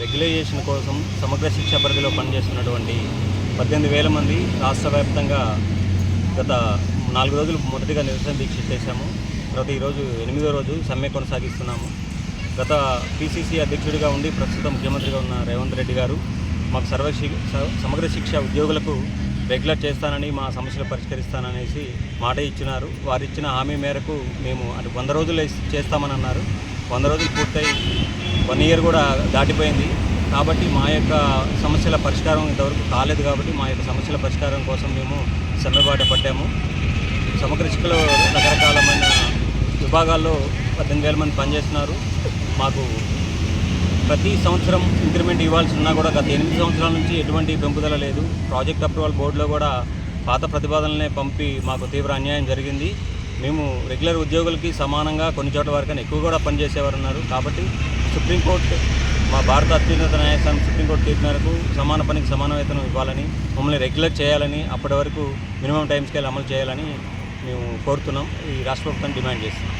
Regularisation కోసం సమగ్ర శిక్ష పరిధిలో పనిచేస్తున్నటువంటి పద్దెనిమిది వేల మంది రాష్ట్ర వ్యాప్తంగా గత నాలుగు రోజులు మొదటిగా నిరసన దీక్ష చేశాము. తర్వాత ఈరోజు ఎనిమిదో రోజు సమ్మె కొనసాగిస్తున్నాము. గత పిసిసి అధ్యక్షుడిగా ఉండి ప్రస్తుతం ముఖ్యమంత్రిగా ఉన్న రేవంత్ రెడ్డి గారు మాకు సర్వ సమగ్ర శిక్ష ఉద్యోగులకు రెగ్యులర్ చేస్తానని మా సమస్యలు పరిష్కరిస్తాననేసి మాట ఇచ్చినారు. వారు ఇచ్చిన హామీ మేరకు మేము అంటే వంద రోజులు చేస్తామని అన్నారు. వంద రోజులు పూర్తయి వన్ ఇయర్ కూడా దాటిపోయింది. కాబట్టి మా యొక్క సమస్యల పరిష్కారం ఇంతవరకు కాలేదు కాబట్టి మా యొక్క సమస్యల పరిష్కారం కోసం మేము సమ్మెబాట పట్టాము. సమగ్ర శిక్షలో రకరకాలమైన విభాగాల్లో పద్దెనిమిది వేల మంది పనిచేస్తున్నారు. మాకు ప్రతి సంవత్సరం ఇంక్రిమెంట్ ఇవ్వాల్సి ఉన్నా కూడా గత ఎనిమిది సంవత్సరాల నుంచి ఎటువంటి పెంపుదల లేదు. ప్రాజెక్ట్ అప్రూవల్ బోర్డులో కూడా పాత ప్రతిపాదనలనే పంపి మాకు తీవ్ర అన్యాయం జరిగింది. మేము రెగ్యులర్ ఉద్యోగులకి సమానంగా కొన్ని చోట్ల వరకు ఎక్కువ కూడా పనిచేసేవారు ఉన్నారు. కాబట్టి సుప్రీంకోర్టు మా భారత అత్యున్నత న్యాయస్థానం సుప్రీంకోర్టు తీర్పు మేరకు సమాన పనికి సమాన వేతనం ఇవ్వాలని మమ్మల్ని రెగ్యులర్ చేయాలని అప్పటి వరకు మినిమం టైం స్కేల్ అమలు చేయాలని మేము కోరుతున్నాం. ఈ రాష్ట్ర ప్రభుత్వం డిమాండ్ చేస్తున్నాం.